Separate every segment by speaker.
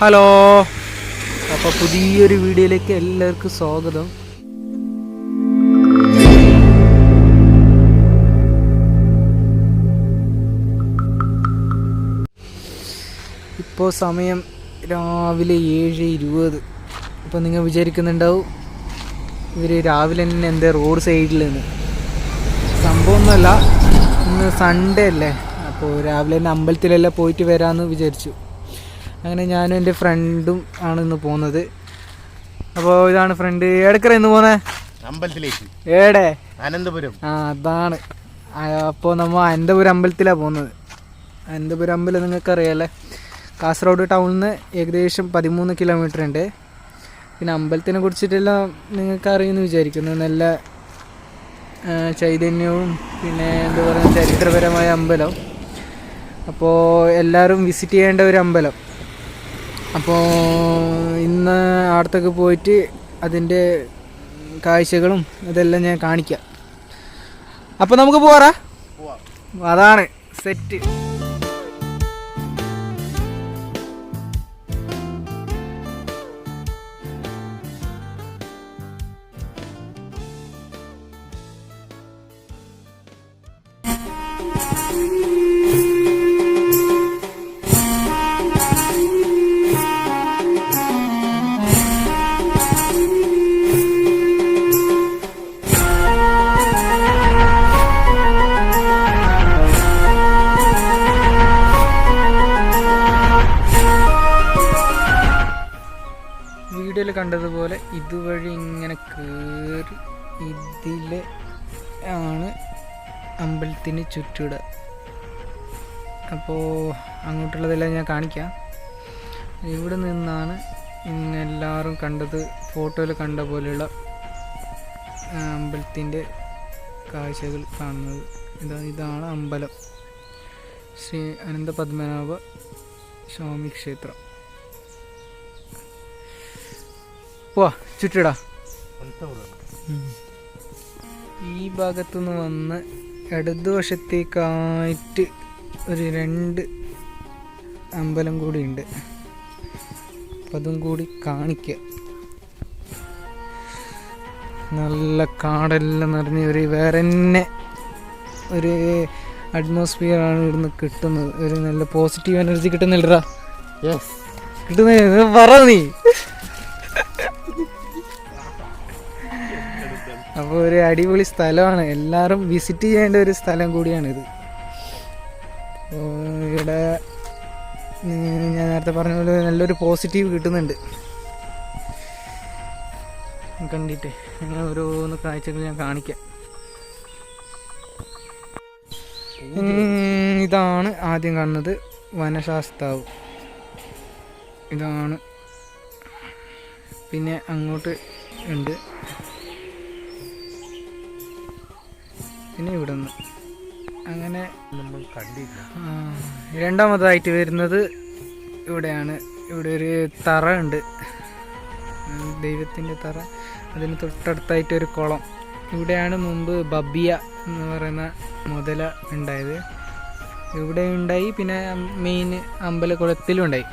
Speaker 1: Hello. അപ്പോൾ പുതിയൊരു വീഡിയോയിലേക്ക് എല്ലാവർക്കും സ്വാഗതം. ഇപ്പോൾ സമയം രാവിലെ ഏഴ് ഇരുപത്. അപ്പോൾ നിങ്ങൾ വിചാരിക്കുന്നുണ്ടാവും ഇവർ രാവിലെ തന്നെ എന്താ റോഡ് സൈഡിൽ നിന്ന് സംഭവമൊന്നുമല്ല ഇന്ന് സൺഡേ അല്ലേ? അപ്പോൾ രാവിലെ തന്നെ അമ്പലത്തിലെല്ലാം പോയിട്ട് വരാമെന്ന് വിചാരിച്ചു. അങ്ങനെ ഞാനും എന്റെ ഫ്രണ്ടും ആണ് ഇന്ന് പോകുന്നത്. അപ്പോൾ ഇതാണ് ഫ്രണ്ട് ഏടക്കര ഇന്ന് പോകുന്നത്
Speaker 2: അമ്പലത്തിലേക്ക്.
Speaker 1: ഏടെ?
Speaker 2: അനന്തപുരം.
Speaker 1: ആ അതാണ്. അപ്പോൾ നമ്മൾ അനന്തപുരം അമ്പലത്തിലാണ് പോകുന്നത്. അനന്തപുരം അമ്പലം നിങ്ങൾക്കറിയാമല്ലേ കാസർഗോഡ് ടൗണിൽ നിന്ന് ഏകദേശം പതിമൂന്ന് കിലോമീറ്റർ ഉണ്ട്. പിന്നെ അമ്പലത്തിനെ കുറിച്ചിട്ടെല്ലാം നിങ്ങൾക്ക് അറിയുമെന്ന് വിചാരിക്കുന്നു. നല്ല ചൈതന്യവും പിന്നെ എന്താ പറയുക ചരിത്രപരമായ അമ്പലം. അപ്പോൾ എല്ലാവരും വിസിറ്റ് ചെയ്യേണ്ട ഒരു അമ്പലം. അപ്പോൾ ഇന്ന് അടുത്തൊക്കെ പോയിട്ട് അതിന്റെ കാഴ്ചകളും ഇതെല്ലാം ഞാൻ കാണിക്കാം. അപ്പോൾ നമുക്ക് പോവാറാ? അതാണ് സെറ്റ്. കണ്ടതുപോലെ ഇതുവഴി ഇങ്ങനെ കയറി ഇതിൽ ആണ് അമ്പലത്തിന് ചുറ്റിട അപ്പോൾ അങ്ങോട്ടുള്ളതെല്ലാം ഞാൻ കാണിക്കാം. ഇവിടെ നിന്നാണ് എല്ലാവരും കണ്ടത് ഫോട്ടോയിൽ കണ്ട പോലെയുള്ള അമ്പലത്തിന്റെ കാഴ്ചകൾ കാണുന്നത്. ഇതാ ഇതാണ് അമ്പലം. ശ്രീ അനന്തപത്മനാഭ സ്വാമി ക്ഷേത്രം. പോവാ ചുറ്റിടാ. ഈ ഭാഗത്തുനിന്ന് വന്ന് ഇടതുവശത്തേക്കായിട്ട് ഒരു രണ്ട് അമ്പലം കൂടി ഉണ്ട് അപ്പം അതും കൂടി കാണിക്ക. നല്ല കാടെല്ലാം നിറഞ്ഞ ഒരു വേറെ തന്നെ ഒരു അറ്റ്മോസ്ഫിയർ ആണ് ഇവിടുന്ന് കിട്ടുന്നത്. ഒരു നല്ല പോസിറ്റീവ് എനർജി കിട്ടുന്നില്ലടാ. കിട്ടുന്ന പറ നീ. അപ്പോൾ ഒരു അടിപൊളി സ്ഥലമാണ്. എല്ലാവരും വിസിറ്റ് ചെയ്യേണ്ട ഒരു സ്ഥലം കൂടിയാണിത്. ഇവിടെ ഞാൻ നേരത്തെ പറഞ്ഞ പോലെ നല്ലൊരു പോസിറ്റീവ് കിട്ടുന്നുണ്ട്. കണ്ടിട്ട് അങ്ങനെ ഓരോന്ന് കാഴ്ചകൾ ഞാൻ കാണിക്കാം. ഇതാണ് ആദ്യം കാണുന്നത് വനശാസ്താവ്. ഇതാണ്. പിന്നെ അങ്ങോട്ട് ഉണ്ട്. പിന്നെ ഇവിടെ നിന്ന് അങ്ങനെ
Speaker 2: നമ്മൾ കണ്ടില്ല.
Speaker 1: ആ, രണ്ടാമതായിട്ട് വരുന്നത് ഇവിടെയാണ്. ഇവിടെ ഒരു തറ ഉണ്ട്. ദൈവത്തിന്റെ തറ. അതിന് തൊട്ടടുത്തായിട്ട് ഒരു കുളം. ഇവിടെയാണ് മുമ്പ് ബബിയ എന്ന് പറയുന്ന മുതല ഉണ്ടായത്. ഇവിടെ ഉണ്ടായി പിന്നെ മെയിൻ അമ്പലക്കുളത്തിലും ഉണ്ടായി.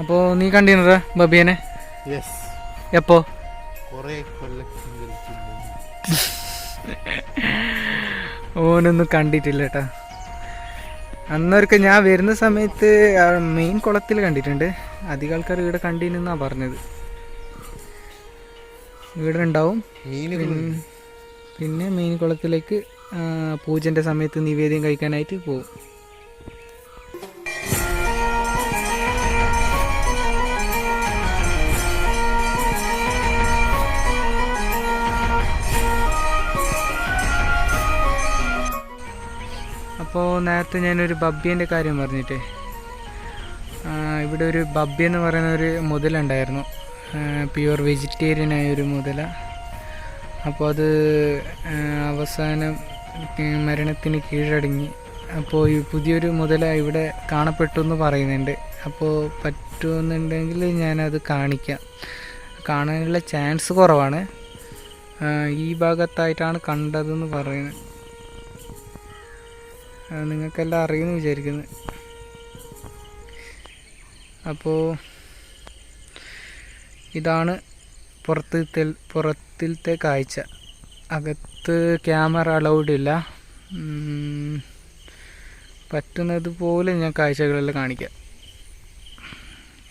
Speaker 1: അപ്പോൾ നീ കണ്ടിരുന്നതാ ബബിയനെ? എപ്പോ?
Speaker 2: കൊറേ കൊല്ലങ്ങൾക്ക്
Speaker 1: ഓനൊന്നും കണ്ടിട്ടില്ല കേട്ടാ അന്നൊരിക്കൽ ഞാൻ വരുന്ന സമയത്ത് മെയിൻ കുളത്തിൽ കണ്ടിട്ടുണ്ട്. അധികം ആൾക്കാർ ഇവിടെ കണ്ടിരുന്നാ പറഞ്ഞത്. ഇവിടെ ഉണ്ടാവും. പിന്നെ മെയിൻ കുളത്തിലേക്ക് പൂജന്റെ പൂജന്റെ സമയത്ത് നിവേദ്യം കഴിക്കാനായിട്ട് പോകും അപ്പോൾ നേരത്തെ ഞാനൊരു ബബ്ബിന്റെ കാര്യം പറഞ്ഞിട്ടേ. ഇവിടെ ഒരു ബബ്ബി എന്ന് പറയുന്ന ഒരു മുതലുണ്ടായിരുന്നു പ്യുവർ വെജിറ്റേറിയനായ ഒരു മുതല. അപ്പോൾ അത് അവസാനം മരണത്തിന് കീഴടങ്ങി. അപ്പോൾ ഈ പുതിയൊരു മുതല ഇവിടെ കാണപ്പെട്ടു എന്ന് പറയുന്നുണ്ട്. അപ്പോൾ പറ്റുമെന്നുണ്ടെങ്കിൽ ഞാനത് കാണിക്കാം. കാണാനുള്ള ചാൻസ് കുറവാണ്. ഈ ഭാഗത്തായിട്ടാണ് കണ്ടതെന്ന് പറയുന്നത്. നിങ്ങൾക്കെല്ലാം അറിയുമെന്ന് വിചാരിക്കുന്നു. അപ്പോൾ ഇതാണ് പുറത്ത് പുറത്തിലത്തെ കാഴ്ച. അകത്ത് ക്യാമറ അലൗഡ് ഇല്ല. പറ്റുന്നത് പോലെ ഞാൻ കാഴ്ചകളെല്ലാം കാണിക്കാം.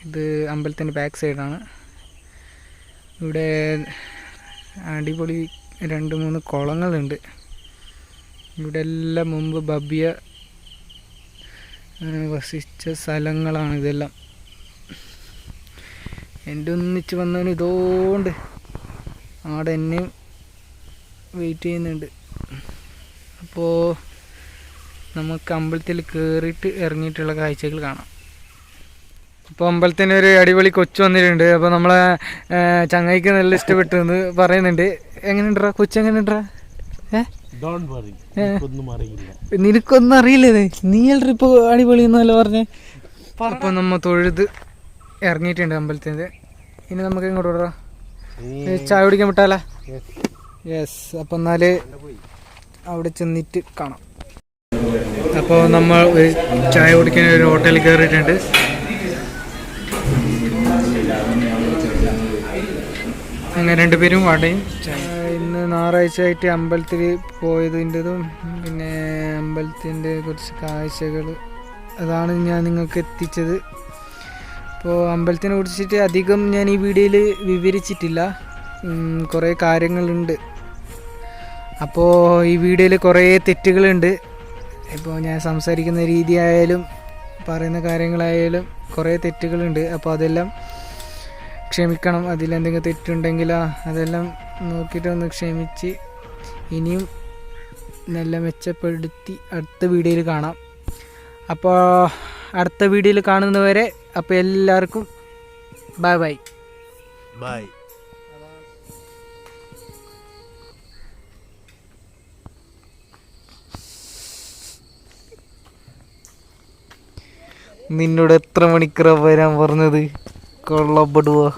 Speaker 1: ഇത് അമ്പലത്തിന്റെ ബാക്ക് സൈഡാണ് ഇവിടെ അടിപൊളി രണ്ട് മൂന്ന് കുളങ്ങളുണ്ട്. ഇവിടെ എല്ലാം മുമ്പ് ഏഹ്, വസിച്ച സ്ഥലങ്ങളാണ് ഇതെല്ലാം. എന്റെ ഒന്നിച്ച് വന്നവന് ഇതോണ്ട് ആടെ എന്നെയും വെയിറ്റ് ചെയ്യുന്നുണ്ട്. അപ്പോൾ നമുക്ക് അമ്പലത്തിൽ കയറിയിട്ട് ഇറങ്ങിയിട്ടുള്ള കാഴ്ചകൾ കാണാം. ഇപ്പോൾ അമ്പലത്തിന് ഒരു അടിപൊളി കൊച്ചു വന്നിട്ടുണ്ട്. അപ്പോൾ നമ്മളെ ചങ്ങായിക്ക് നല്ല ഇഷ്ടപ്പെട്ടു എന്ന് പറയുന്നുണ്ട്. എങ്ങനെയുണ്ടാ കൊച്ചു എങ്ങനെയുണ്ടാ നിനക്കൊന്നും അറിയില്ലേ. നീ എൽ ട്രിപ്പ് അടിപൊളി എന്നല്ല പറഞ്ഞേ? അപ്പൊ നമ്മ തൊഴുത് ഇറങ്ങിയിട്ടുണ്ട് അമ്പലത്തിന്റെ. ഇനി നമുക്ക് ഇങ്ങോട്ട് വിടാം ചായ കുടിക്കാൻ വിട്ടാലാ? യെസ് അപ്പം എന്നാൽ അവിടെ ചെന്നിട്ട് കാണാം. അപ്പോൾ നമ്മൾ ഒരു ചായ കുടിക്കാൻ ഒരു ഹോട്ടലിൽ കയറിയിട്ടുണ്ട്. അങ്ങനെ രണ്ടുപേരും വാടയും ഇന്ന് ഞായറാഴ്ച ആയിട്ട് അമ്പലത്തിൽ പോയതിന്റെതും പിന്നെ അമ്പലത്തിന്റെ കുറച്ച് കാഴ്ചകൾ അതാണ് ഞാൻ നിങ്ങൾക്ക് എത്തിച്ചത്. അപ്പോൾ അമ്പലത്തിനെ കുറിച്ചിട്ട് അധികം ഞാൻ ഈ വീഡിയോയിൽ വിവരിച്ചിട്ടില്ല. കുറേ കാര്യങ്ങളുണ്ട്. അപ്പോൾ ഈ വീഡിയോയിൽ കുറേ തെറ്റുകളുണ്ട്. ഇപ്പോൾ ഞാൻ സംസാരിക്കുന്ന രീതിയായാലും പറയുന്ന കാര്യങ്ങളായാലും കുറേ തെറ്റുകളുണ്ട്. അപ്പോൾ അതെല്ലാം ക്ഷമിക്കണം. അതിലെന്തെങ്കിലും തെറ്റുണ്ടെങ്കിലോ അതെല്ലാം നോക്കിയിട്ട് ഒന്ന് ക്ഷമിച്ച് ഇനിയും നല്ല മെച്ചപ്പെടുത്തി അടുത്ത വീഡിയോയിൽ കാണാം. അപ്പോൾ അടുത്ത വീഡിയോയിൽ കാണുന്നവരെ അപ്പോൾ എല്ലാവർക്കും ബൈ ബൈ
Speaker 2: ബൈ
Speaker 1: നിന്നോട് എത്ര മണിക്കൂറാ വരാൻ പറഞ്ഞത്? kalau
Speaker 2: berdua.